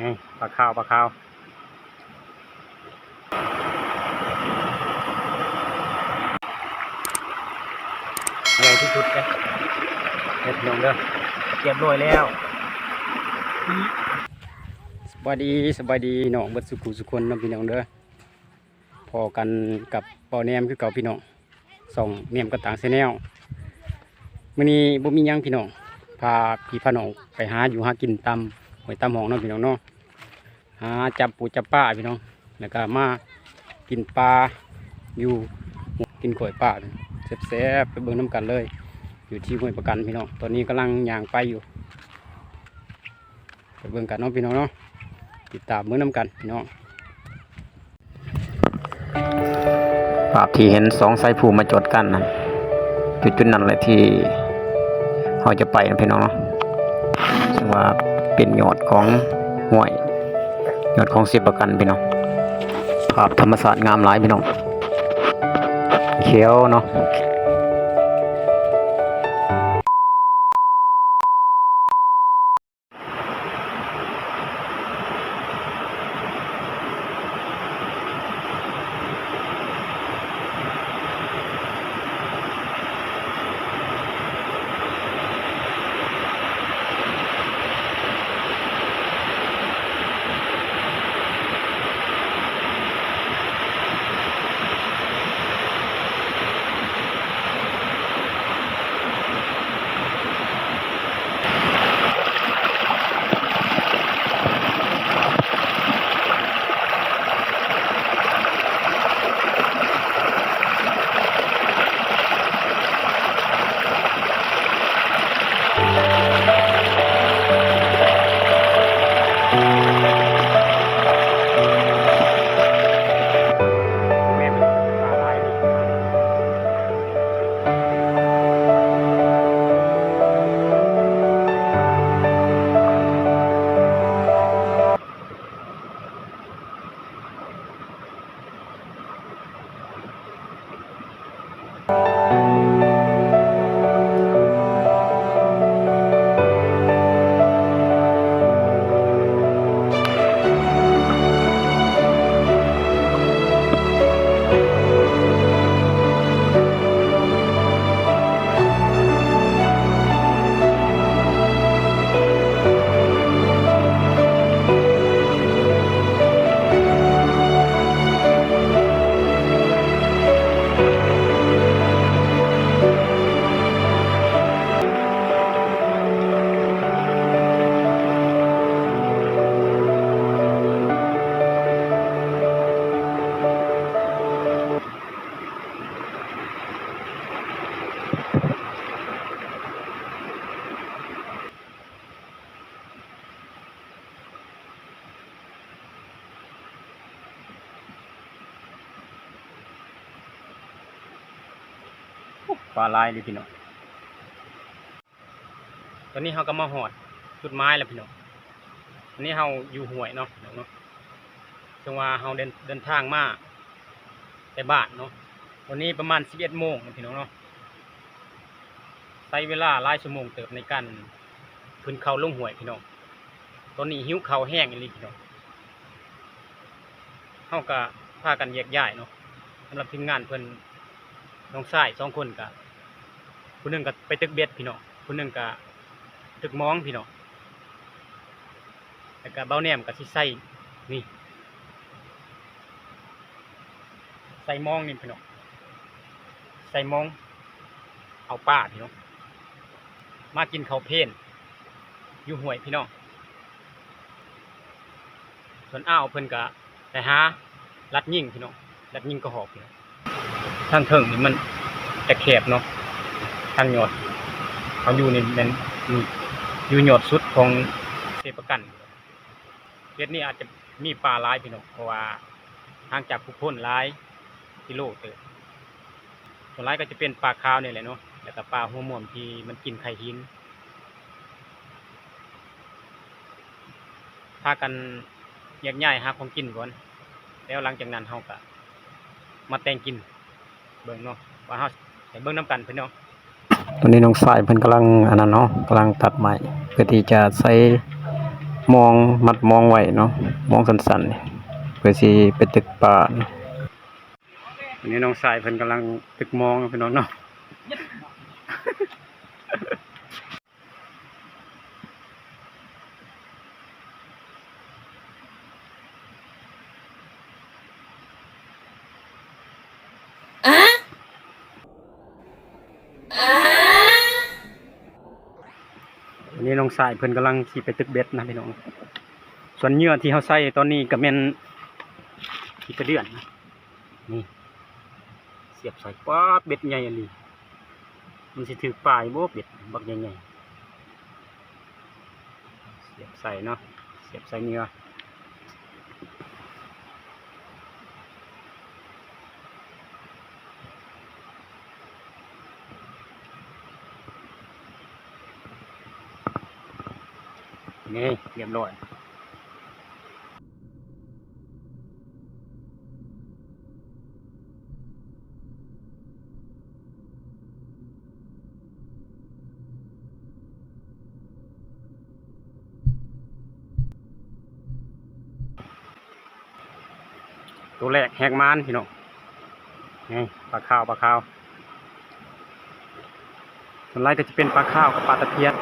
นี่ปลาขาวปลาขาวใหญ่ที่สุดเลยเด็ดลงเด้อเรียบร้อยแล้ว สบายดีสบายดีน้องเบิดสุขุสุคนเน้องพี่น้องเด้อพอกันกับปอแนมคือเก่าพี่น้องส่องเนียมกระต่างเซแนลมื้อนี้บ่มีหยังพี่น้องพาพี่พาน้องไปหาอยู่หากินตาม หอยตามหองเนาะพี่น้องเนาะหาจับปูจับปลาพี่น้องแล้วก็มากินปลาอยู่กินกล้วยปลาแซ่บๆไปเบิ่งน้ำกันเลย อยู่ที่ห้วยประกันพี่น้องตอนนี้กำลังย่างไปอยู่ไปเบิ่งกันเนาะพี่น้องเนาะติดตามเบิ่งน้ำกันพี่น้องภาพที่เห็นสองสายผูมาจดกันนั่นจุดจุดนั้นเลยที่เราจะไปนะพี่น้องเนาะว่า เป็นยอดของห้วยยอดของเสียประกันพี่น้องภาพธรรมศาสตร์งามหลายพี่น้องเขียวเนาะ ปลาลายเลยพี่น้องตอนนี้เขาก็มาหอดจุดไม้แล้วพี่น้องอันนี้เขาอยู่ห่วยเนาะพี่น้องเนาะจังว่าเขาเดินเดินทางมาแต่บ้านเนาะวันนี้ประมาณสิบเอ็ดโมงนะพี่น้องเนาะใช้เวลาหลายชั่วโมงเติบในการขึ้นเขาลงห่วยพี่น้องตอนนี้หิวเขาแห้งอีหลีพี่น้องเขาก็พากันแยกย้ายเนาะสำหรับทีมงานเพิ่นน้องชายสองคนกะ ผู้หนึ่งก็ไปตึกเบ็ดพี่น้องผู้หนึ่งก็ตึกมองพี่น้องแล้วก็เบ้าแหนมก็สิใส่นี่ใส่มองนี่พี่น้องใส่มอง เอาป้าพี่น้องมากินเขาเพลนอยู่ห่วยพี่น้องส่วนอ้าวเพิ่นก็ไปหารัดยิ่งพี่น้องรัดยิ่งก็หอบพี่น้องทางเทิงนี่มันจะแคบเนาะ ทางยอดเขาอยู่ในนั้นอยู่ยอดสุดของเสปกันเฮ็ดนี้อาจจะมีปลาหลายพี่น้องเพราะว่าทางจากภูพ้นหลายกิโลเตอส่วนหลายก็จะเป็นปลาขาวเนี่ยแหละเนาะแล้วก็ปลาหัวม่วมที่มันกินไข่หินพากันแยกย้ายหาของกินก่อน แล้วหลังจากนั้นเฮาก็มาแต่งกิน เบิ่งเนาะว่าเฮาไปเบิ่งน้ำกันเพิ่นเนาะ ตอนนี้น้องสายเพิ่นกำลังอันนั้นเนาะกำลังตัดใหม่เพื่อที่จะใส่มองมัดมองไว้เนาะมองสั้นๆนี่เพื่อสิไปตึกป่าเนาะอันนี้น้องสายเพิ่นกำลังตึกมองพี่น้องเนาะ อันนี้น้อง สายเพิ่นกำลังขี่ไปตึกเบ็ดนะพี่น้อง ส่วนเยื่อที่เขาใส่ตอนนี้ก็แม่นขี่กระเดื่อนนะนี่เสียบใส่ป๊าเบ็ดใหญ่เลยมันสิถือปลายบ่เบ็ดบักใหญ่ๆเสียบใส่เนาะเสียบใส่เนื้อ นี่เรียบร้อยตัวแรกแหกมานพี่น้องนี่ปลาข้าวปลาข้าวส่วนไรก็จะเป็นปลาข้าวกับปลาตะเพียน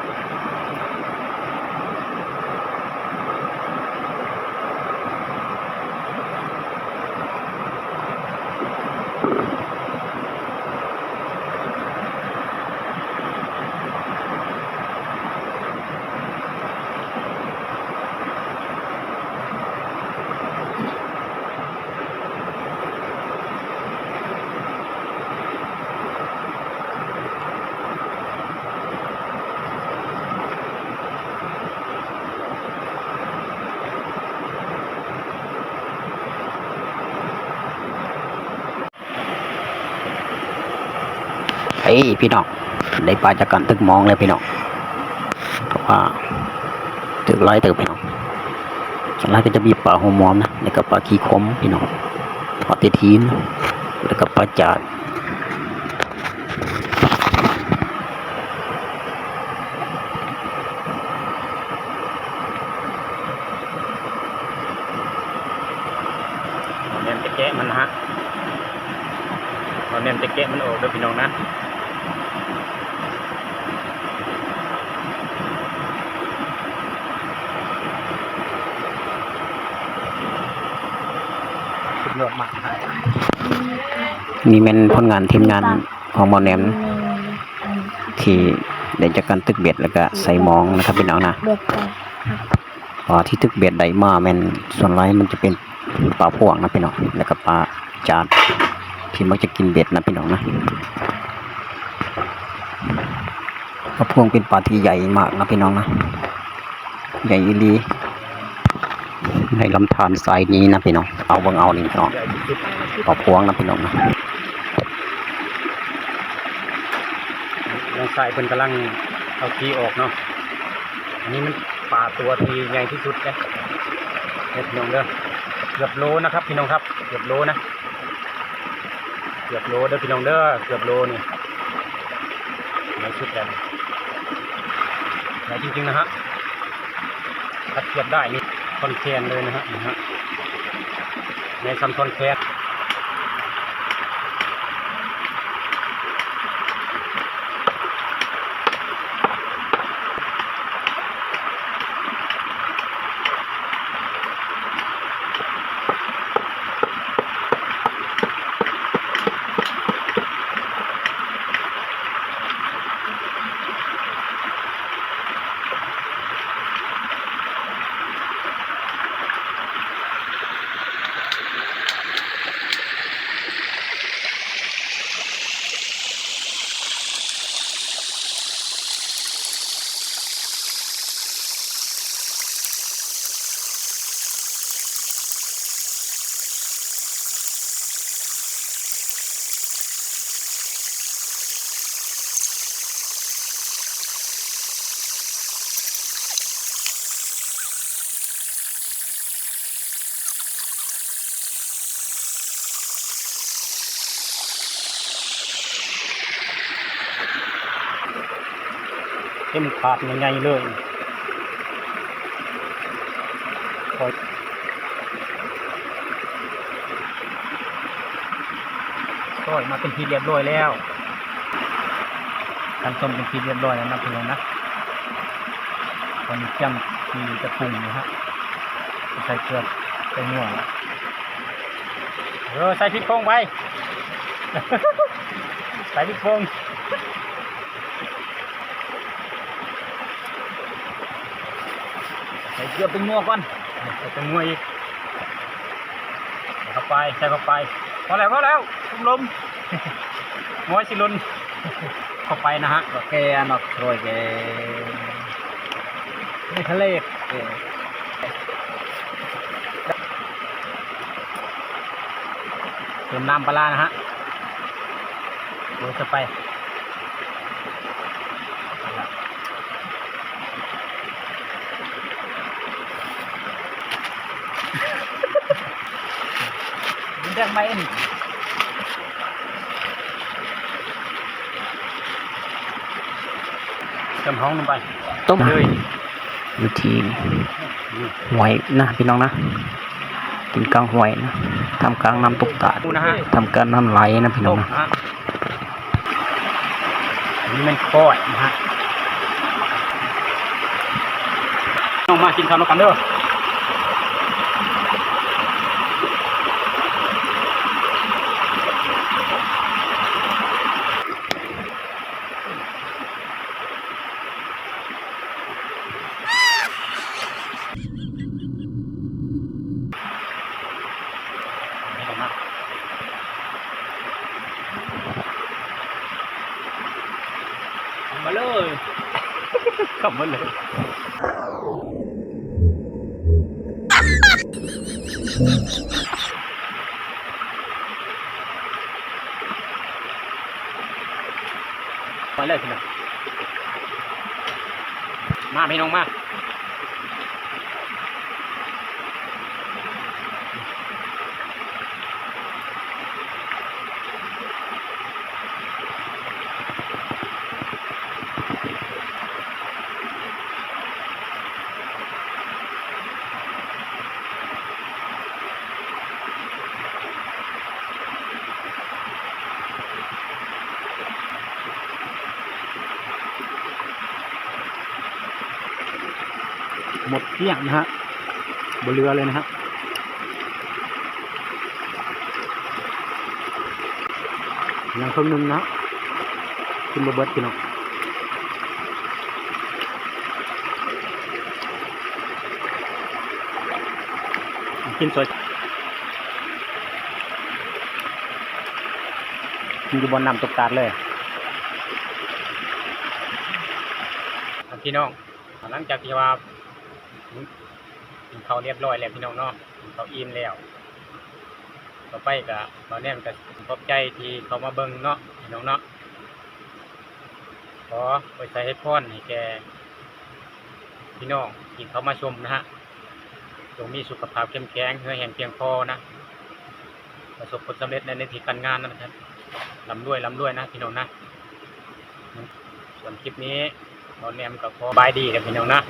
พี่น้องได้ปลาจากการตึกมองเลยพี่น้องเพราะว่าตึกไรตึกพี่น้องส่วนไรก็จะมีปลาหัวมอมนะแล้วก็ปลาขี้คมพี่น้องปลาเตทีนแล้วก็ปลาจาดเน้นตะแกะมันนะฮะเราเน้นตะแกะมันออกเด้อพี่น้องนะ สุดยอดมากนี่เป็นผลงานทีมงานของหมอแหนมที่ได้จากการตึกเบ็ดแล้วก็ใส่หมองนะครับพี่น้องนะเบ็ดไปปลาที่ตึกเบ็ดใดมาแม่นส่วนไรมันจะเป็นปลาพวงนะพี่น้องแล้วก็ปลาจาดที่มักจะกินเบ็ดนะพี่น้องนะปลาพวงเป็นปลาที่ใหญ่มากนะพี่น้องนะใหญ่อีหลี ในลำธารทรายนี้นะพี่น้อง เอาเบิ่งเอานี่พี่น้องปลาพวงนะพี่น้องนะลงทรายเป็นกำลังเอาขี้ออกเนาะ อันนี้มันปลาตัวทีใหญ่ที่สุดเลยพี่น้องเด้อเกือบโลนะครับพี่น้องครับ เกือบโลนะ เกือบโลเด้อพี่น้องเด้อ เกือบโลนี่ใหญ่สุดแล้วใหญ่จริงๆนะฮะถ้าเทียบได้นี่ อนแคนเลยนะฮะนี่ฮะในซัมคอนแคน เต็มขาดใหญ่ๆเลยคอยซอยมาเป็นทีเรียบร้อยแล้วการต้มเป็นทีเรียบร้อยแล้วนะพี่น้องนะตอนนี้เตรียมที่จะปรุงนะฮะใส่เกลือใส่หนัวเออใส่พริกโป่งไป ใส่พริกโป่ง ส่เกลือเป็นนัวก่อนใส่เป็นนัวอีกใส่เข้าไปใส่เข้าไปพอแล้วพอแล้วคุมลมม้อยสิลุนเข้าไปนะฮะ Oke anak proyek นี่ทะเลเติมน้ำปลาร้านะฮะโรยเข้าไป มันเรื่องไม่เอ็นเติมห้องลงไป ต้มเลยอยู่ที่หวยนะพี่น้องนะกินกลางหวยนะทำกลางน้ำตกตาดดูนะฮะทำกลางน้ำไหลนะพี่น้ต้องมนะนะฮะอันนี้มันคอยนะฮะน้องมากินข้าวแล้วกันเด้อนี่ก่อนนะมาเลย ขับ มาเลยมาเลยสินะมาพี่น้องมา หมดเกลี้ยงนะฮะบนเรือเลยนะฮะยังครึ่งหนึงนะกินบะเบิดพี่น้องกินสวยกินอยู่บนน้ำตกตาดเลยพี่น้องหลังจากที่ว่า เขาเรียบร้อยแล้วพี่น้องเนาะเขาอิ่มแล้ว ต่อไปก็ตอนนี้มันก็ขอบใจที่เขามาเบิ่งเนาะพี่น้องเนาะขอไปใส่ให้พรให้แกพี่น้องที่เขามาชมนะฮะจงมีสุขภาพเข้มแข็งเฮือแห่งเพียงพอนะ ประสบผลสำเร็จในหน้าที่การงานนะครับลำด้วยลำด้วยนะพี่น้องนะ ส่วนคลิปนี้ตอนนี้มันก็ขอบายดีกับพี่น้องนะ